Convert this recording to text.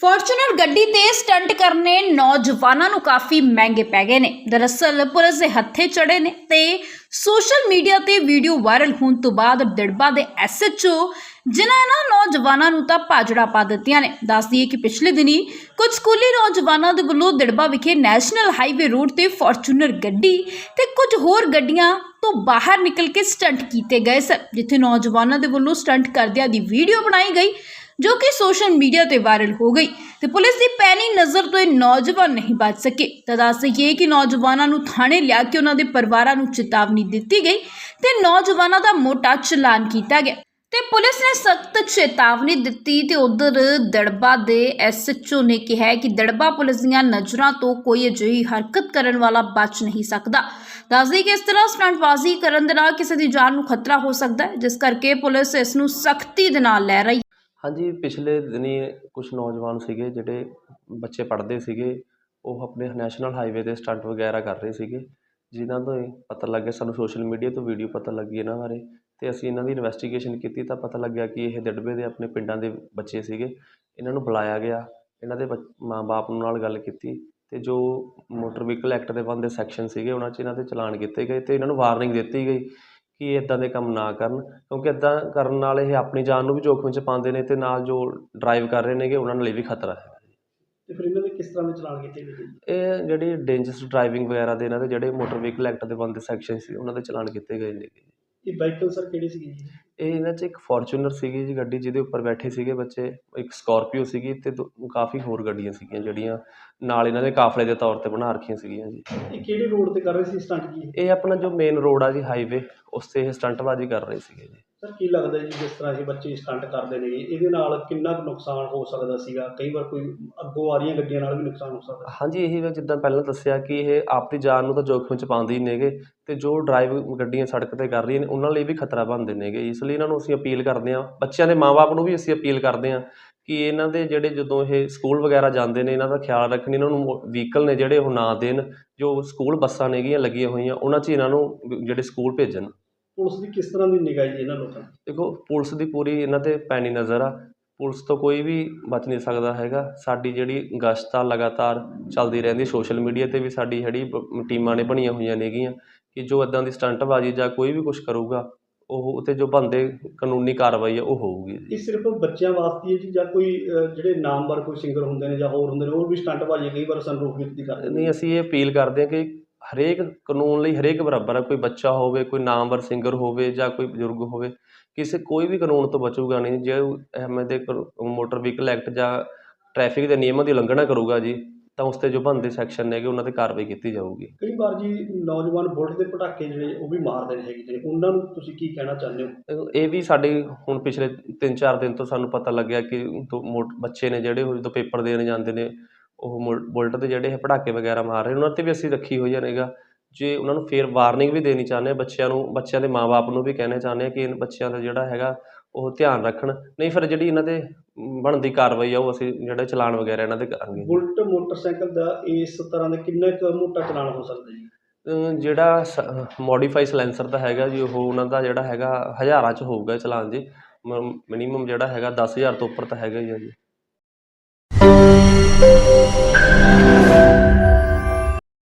Fortuner ਗੱਡੀ ਤੇ stunt ਕਰਨੇ ਨੌਜਵਾਨਾਂ ਨੂੰ ਕਾਫੀ ਮਹਿੰਗੇ ਪੈ ਗਏ ਨੇ। ਦਰਅਸਲ ਪੁਲਿਸ ਦੇ ਹੱਥੇ ਚੜੇ ਨੇ ਤੇ ਸੋਸ਼ਲ ਮੀਡੀਆ ਤੇ ਵੀਡੀਓ ਵਾਇਰਲ ਹੋਣ ਤੋਂ ਬਾਅਦ ਦਿੜਬਾ ਦੇ ਐਸਐਚਓ ਜਿਨ੍ਹਾਂ ਇਹਨਾਂ ਨੌਜਵਾਨਾਂ ਨੂੰ ਤਾਂ ਭਾਜੜਾ ਪਾ ਦਿੱਤੀਆਂ ਨੇ। ਦੱਸ ਦਈਏ ਕਿ ਪਿਛਲੇ ਦਿਨੀ ਕੁਝ ਸਕੂਲੀ ਨੌਜਵਾਨਾਂ ਦੇ ਵੱਲੋਂ ਦਿੜਬਾ ਵਿਖੇ ਨੈਸ਼ਨਲ ਹਾਈਵੇ ਰੋਡ ਤੇ ਫੋਰਚੂਨਰ ਗੱਡੀ ਤੇ ਕੁਝ ਹੋਰ ਗੱਡੀਆਂ ਤੋਂ ਬਾਹਰ ਨਿਕਲ ਕੇ ਸਟੰਟ ਕੀਤੇ ਗਏ ਸਨ, ਜਿੱਥੇ ਨੌਜਵਾਨਾਂ ਦੇ ਵੱਲੋਂ ਸਟੰਟ ਕਰਦਿਆਂ ਦੀ ਵੀਡੀਓ ਬਣਾਈ ਗਈ। ਜੋ ਕਿ ਸੋਸ਼ਲ ਮੀਡੀਆ ਤੇ ਵਾਇਰਲ ਹੋ ਗਈ ਤੇ ਪੁਲਿਸ ਦੀ ਪੈਣੀ ਨਜ਼ਰ ਤੋਂ ਇਹ ਨੌਜਵਾਨ ਨਹੀਂ ਬਚ ਸਕੇ। ਤਾਂ ਦੱਸ ਦਈਏ ਕਿ ਨੌਜਵਾਨਾਂ ਨੂੰ ਥਾਣੇ ਲਿਆ ਕੇ ਉਹਨਾਂ ਦੇ ਪਰਿਵਾਰਾਂ ਨੂੰ ਚੇਤਾਵਨੀ ਦਿੱਤੀ ਗਈ ਤੇ ਨੌਜਵਾਨਾਂ ਦਾ ਮੋਟਾ ਚਲਾਨ ਕੀਤਾ ਗਿਆ ਤੇ ਪੁਲਿਸ ਨੇ ਸਖਤ ਚੇਤਾਵਨੀ ਦਿੱਤੀ ਤੇ ਉਧਰ ਦੜਬਾ ਦੇ ਐਸਐਚਓ ਨੇ ਕਿਹਾ ਕਿ ਦੜਬਾ ਪੁਲਿਸ ਦੀਆਂ ਨਜ਼ਰਾਂ ਤੋਂ ਕੋਈ ਅਜਿਹੀ ਹਰਕਤ ਕਰਨ ਵਾਲਾ ਬਚ ਨਹੀਂ ਸਕਦਾ। ਦੱਸਦੀ ਕਿ ਇਸ ਤਰ੍ਹਾਂ ਸਟੰਟਬਾਜ਼ੀ ਕਰਨ ਦੇ ਨਾਲ ਕਿਸੇ ਦੀ ਜਾਨ ਨੂੰ ਖਤਰਾ ਹੋ ਸਕਦਾ ਹੈ, ਜਿਸ ਕਰਕੇ ਪੁਲਿਸ ਇਸ ਨੂੰ ਸਖਤੀ ਦੇ ਨਾਲ ਲੈ ਰਹੀ ਹਾਂਜੀ, ਪਿਛਲੇ ਦਿਨੀ ਕੁਛ ਨੌਜਵਾਨ ਸੀਗੇ ਜਿਹੜੇ ਬੱਚੇ ਪੜ੍ਹਦੇ ਸੀਗੇ, ਉਹ ਆਪਣੇ ਨੈਸ਼ਨਲ ਹਾਈਵੇ 'ਤੇ ਸਟੰਟ ਵਗੈਰਾ ਕਰ ਰਹੇ ਸੀਗੇ, ਜਿਨ੍ਹਾਂ ਤੋਂ ਇਹ ਪਤਾ ਲੱਗਿਆ, ਸਾਨੂੰ ਸੋਸ਼ਲ ਮੀਡੀਆ ਤੋਂ ਵੀਡੀਓ ਪਤਾ ਲੱਗੀ ਇਹਨਾਂ ਬਾਰੇ ਅਤੇ ਅਸੀਂ ਇਹਨਾਂ ਦੀ ਇਨਵੈਸਟੀਗੇਸ਼ਨ ਕੀਤੀ ਤਾਂ ਪਤਾ ਲੱਗਿਆ ਕਿ ਇਹ ਦਿੜਬੇ ਦੇ ਆਪਣੇ ਪਿੰਡਾਂ ਦੇ ਬੱਚੇ ਸੀਗੇ, ਇਹਨਾਂ ਨੂੰ ਬੁਲਾਇਆ ਗਿਆ, ਇਹਨਾਂ ਦੇ ਬ ਮਾਂ-ਬਾਪ ਨਾਲ ਗੱਲ ਕੀਤੀ ਅਤੇ ਜੋ ਮੋਟਰ ਵਹੀਕਲ ਐਕਟ ਦੇ ਬੰਦੇ ਸੈਕਸ਼ਨ ਸੀਗੇ, ਉਹਨਾਂ 'ਚ ਇਹਨਾਂ 'ਤੇ ਚਲਾਨ ਕੀਤੇ ਗਏ ਅਤੇ ਇਹਨਾਂ ਨੂੰ ਵਾਰਨਿੰਗ ਦਿੱਤੀ ਗਈ ਕਿ ਇਦਾਂ ਦੇ ਕੰਮ ਨਾ ਕਰਨ ਕਿਉਂਕਿ ਇਦਾਂ ਕਰਨ ਨਾਲ ਇਹ ਆਪਣੀ ਜਾਨ ਨੂੰ ਵੀ ਜੋਖਮ 'ਚ ਪਾਉਂਦੇ ਨੇ ਤੇ ਨਾਲ ਜੋ ਡਰਾਈਵ ਕਰ ਰਹੇ ਨੇਗੇ ਉਹਨਾਂ ਲਈ ਵੀ ਖਤਰਾ ਹੈ ਤੇ ਫਿਰ ਇਹਨਾਂ ਦੇ ਕਿਸ ਤਰ੍ਹਾਂ ਦੇ ਚਲਾਨ ਕੀਤੇ ਗਏ ਜੀ? ਇਹ ਜਿਹੜੀ ਡੇਂਜਰਸ ਡਰਾਈਵਿੰਗ ਵਗੈਰਾ ਦੇ ਇਹਨਾਂ ਦੇ ਜਿਹੜੇ ਮੋਟਰ ਵਹੀਕਲ ਐਕਟ ਦੇ ਬੰਦੇ ਸੈਕਸ਼ਨ ਸੀ ਉਹਨਾਂ ਦੇ ਚਲਾਨ ਕੀਤੇ ਗਏ ਨੇ ਇਹ ਵਾਹੀਕਲ ਸਰ ਕਿਹੜੀ ਸੀਗੀ ਜੀ? ਇਹ ਇਹਨਾਂ 'ਚ ਇੱਕ ਫੋਰਚੂਨਰ ਸੀਗੀ ਜੀ ਗੱਡੀ ਜਿਹਦੇ ਉੱਪਰ ਬੈਠੇ ਸੀਗੇ ਬੱਚੇ ਇੱਕ ਸਕਾਰਪੀਓ ਸੀਗੀ ਤੇ ਦੋ- ਕਾਫੀ ਹੋਰ ਗੱਡੀਆਂ ਸੀਗੀਆਂ ਜਿਹੜੀਆਂ ਨਾਲ ਇਹਨਾਂ ਦੇ ਕਾਫਲੇ ਦੇ ਤੌਰ ਤੇ ਬਣਾ ਰੱਖੀਆਂ ਸੀਗੀਆਂ ਜੀ। ਇਹ ਕਿਹੜੇ ਰੋਡ ਤੇ ਕਰ ਰਹੇ ਸੀ ਸਟੰਟ ਜੀ ਇਹ ਆਪਣਾ ਜੋ ਮੇਨ ਰੋਡ ਆ ਜੀ ਹਾਈਵੇ ਉਸ ਤੇ ਇਹ ਸਟੰਟਬਾਜ਼ੀ ਕਰ ਰਹੇ ਸੀਗੇ ਜੀ। ਸਰ, ਕੀ ਲੱਗਦਾ ਜੀ ਜਿਸ ਤਰ੍ਹਾਂ ਇਹ ਬੱਚੇ ਸਟੰਟ ਕਰਦੇ ਨੇ ਇਹਦੇ ਨਾਲ ਕਿੰਨਾ ਕੁ ਨੁਕਸਾਨ ਹੋ ਸਕਦਾ ਸੀਗਾ? ਕਈ ਵਾਰ ਕੋਈ ਅੱਗੋਂ ਆ ਰਹੀਆਂ ਗੱਡੀਆਂ ਨਾਲ ਵੀ ਨੁਕਸਾਨ ਹੋ ਸਕਦਾ। ਹਾਂਜੀ, ਇਹੀ ਮੈਂ ਜਿੱਦਾਂ ਪਹਿਲਾਂ ਦੱਸਿਆ ਕਿ ਇਹ ਆਪਣੀ ਜਾਨ ਨੂੰ ਤਾਂ ਜੋਖਮ 'ਚ ਪਾਉਂਦੇ ਹੀ ਨੇਗੇ ਅਤੇ ਜੋ ਡਰਾਈਵ ਗੱਡੀਆਂ ਸੜਕ ਤੇ ਕਰ ਰਹੀਆਂ ਨੇ, ਉਹਨਾਂ ਲਈ ਵੀ ਖਤਰਾ ਬਣਦੇ ਨੇਗੇ। ਇਸ ਲਈ ਇਹਨਾਂ ਨੂੰ ਅਸੀਂ ਅਪੀਲ ਕਰਦੇ ਹਾਂ, ਬੱਚਿਆਂ ਦੇ ਮਾਪੇ ਨੂੰ ਵੀ ਅਸੀਂ ਅਪੀਲ ਕਰਦੇ ਹਾਂ ਕਿ ਇਹਨਾਂ ਦੇ ਜਿਹੜੇ ਜਦੋਂ ਇਹ ਸਕੂਲ ਵਗੈਰਾ ਜਾਂਦੇ ਨੇ, ਇਹਨਾਂ ਦਾ ਖਿਆਲ ਰੱਖਣ, ਇਹਨਾਂ ਨੂੰ ਵਹੀਕਲ ਨੇ ਜਿਹੜੇ ਉਹ ਨਾ ਦੇਣ, ਜੋ ਸਕੂਲ ਬੱਸਾਂ ਨੇਗੀਆਂ ਲੱਗੀਆਂ ਹੋਈਆਂ, ਉਹਨਾਂ 'ਚ ਇਹਨਾਂ ਨੂੰ ਜਿਹੜੇ ਸਕੂਲ ਭੇਜਣ। ਪੁਲਿਸ ਦੀ ਕਿਸ ਤਰ੍ਹਾਂ ਦੀ ਨਿਗਾਹ ਜੀ ਇਹਨਾਂ ਲੋਕਾਂ ਦੀ? ਦੇਖੋ ਪੁਲਿਸ ਦੀ ਪੂਰੀ ਇਹਨਾਂ ਤੇ ਪੈਣੀ ਨਜ਼ਰ ਆ। ਪੁਲਿਸ ਤੋਂ ਕੋਈ ਵੀ ਬਚ ਨਹੀਂ ਸਕਦਾ ਹੈਗਾ। ਸਾਡੀ ਜਿਹੜੀ ਗਸ਼ਤ ਆ ਲਗਾਤਾਰ ਚੱਲਦੀ ਰਹਿੰਦੀ ਸੋਸ਼ਲ ਮੀਡੀਆ ਤੇ ਵੀ ਸਾਡੀ ਜਿਹੜੀ ਬ- ਟੀਮਾਂ ਨੇ ਬਣੀਆਂ ਹੋਈਆਂ ਨੇਗੀਆਂ ਕਿ ਜੋ ਇਦਾਂ ਦੀ ਸਟੰਟਬਾਜ਼ੀ ਜਾਂ ਕੋਈ ਵੀ ਕੁਝ ਕਰੂਗਾ ਉਹ ਉਤੇ ਜੋ ਬੰਦੇ ਕਾਨੂੰਨੀ ਕਾਰਵਾਈ ਆ ਉਹ ਹੋਊਗੀ ਇਹ ਸਿਰਫ ਬੱਚਿਆਂ ਵਾਸਤੇ ਹੈ ਜੀ ਜਾਂ ਕੋਈ ਅਹ, ਜਿਹੜੇ ਨਾਮਵਰ ਕੋਈ ਸਿੰਗਰ ਹੁੰਦੇ ਨੇ ਜਾਂ ਹੋਰ ਹੁੰਦੇ ਨੇ ਉਹ ਵੀ ਸਟੰਟਬਾਜ਼ੀ ਕਈ ਵਾਰ ਸੰਰੂਪ ਕਰਦੇ ਨੇ? ਨਹੀਂ ਅਸੀਂ ਇਹ ਅਪੀਲ ਕਰਦੇ ਹਾਂ ਕਿ ਹਰੇਕ ਕਾਨੂੰਨ ਲਈ ਹਰੇਕ ਬਰਾਬਰ ਆ ਕੋਈ ਬੱਚਾ ਹੋਵੇ ਕੋਈ ਨਾਮਵਰ ਸਿੰਗਰ ਹੋਵੇ ਜਾਂ ਕੋਈ ਬਜ਼ੁਰਗ ਹੋਵੇ ਕਿਸੇ ਕੋਈ ਵੀ ਕਾਨੂੰਨ ਤੋਂ ਬਚੂਗਾ ਨਹੀਂ ਜੇ ਐਵੇਂ ਦੇ ਮੋਟਰ ਵਹੀਕਲ ਐਕਟ ਜਾਂ ਟ੍ਰੈਫਿਕ ਦੇ ਨਿਯਮਾਂ ਦੀ ਉਲੰਘਣਾ ਕਰੂਗਾ ਜੀ ਤਾਂ ਉਸ ਤੇ ਜੋ ਬਣਦੇ ਸੈਕਸ਼ਨ ਨੇਗੇ ਉਹਨਾਂ ਤੇ ਕਾਰਵਾਈ ਕੀਤੀ ਜਾਊਗੀ। ਕਈ ਵਾਰ ਜੀ ਨੌਜਵਾਨ ਬੁਲਟ ਦੇ ਪਟਾਕੇ ਜਿਹੜੇ ਉਹ ਵੀ ਮਾਰਦੇ ਨੇ ਹੈਗੇ ਨੇ ਉਹਨਾਂ ਨੂੰ ਤੁਸੀਂ ਕੀ ਕਹਿਣਾ ਚਾਹੁੰਦੇ ਹੋ? ਇਹ ਵੀ ਸਾਡੇ ਹੁਣ ਪਿਛਲੇ 3-4 ਦਿਨ ਤੋਂ ਸਾਨੂੰ ਪਤਾ ਲੱਗਿਆ ਕਿ ਦੋ ਬੱਚੇ ਨੇ ਜਿਹੜੇ ਉਹ ਜਦੋਂ ਪੇਪਰ ਦੇਣ ਜਾਂਦੇ ਨੇ ਉਹ ਮੁਲ- ਬੁਲਟ ਤੇ ਜਿਹੜੇ ਇਹ ਪਟਾਕੇ ਵਗੈਰਾ ਮਾਰ ਰਹੇ ਉਹਨਾਂ ਤੇ ਵੀ ਅਸੀਂ ਰੱਖੀ ਹੋਈ ਰਹੇਗਾ ਜੇ ਉਹਨਾਂ ਨੂੰ ਫੇਰ ਵਾਰਨਿੰਗ ਵੀ ਦੇਣੀ ਚਾਹੁੰਦੇ ਹਾਂ ਬੱਚਿਆਂ ਨੂੰ ਬੱਚਿਆਂ ਦੇ ਮਾਪੇ ਨੂੰ ਵੀ ਕਹਿਣਾ ਚਾਹੁੰਦੇ ਹਾਂ ਕਿ ਇਹਨਾਂ ਬੱਚਿਆਂ ਦਾ ਜਿਹੜਾ ਹੈਗਾ ਉਹ ਧਿਆਨ ਰੱਖਣ। ਨਹੀਂ ਫਿਰ ਜਿਹੜੀ ਇਹਨਾਂ ਦੇ ਬਣਦੀ ਕਾਰਵਾਈ ਆ ਉਹ ਅਸੀਂ ਜਿਹੜੇ ਚਲਾਨ ਵਗੈਰਾ ਇਹਨਾਂ ਦੇ ਕਰਾਂਗੇ। ਬੁਲਟ ਮੋਟਰਸਾਈਕਲ ਦਾ ਇਸ ਤਰ੍ਹਾਂ ਦਾ ਕਿੰਨਾ ਕੁ ਮੋਟਾ ਚਲਾਨ ਹੋ ਸਕਦਾ ਜੀ? ਜਿਹੜਾ ਮੋਡੀਫਾਈ ਸਲੈਂਸਰ ਦਾ ਹੈਗਾ ਜੀ ਉਹ ਉਹਨਾਂ ਦਾ ਜਿਹੜਾ ਹੈਗਾ ਹਜ਼ਾਰਾਂ ਚ ਹੋਊਗਾ ਚਲਾਨ ਜੀ। ਮਿਨੀਮਮ ਜਿਹੜਾ ਹੈਗਾ 10000 ਤੋਂ ਉੱਪਰ ਤਾਂ ਹੈਗਾ ਹੀ ਆ ਜੀ।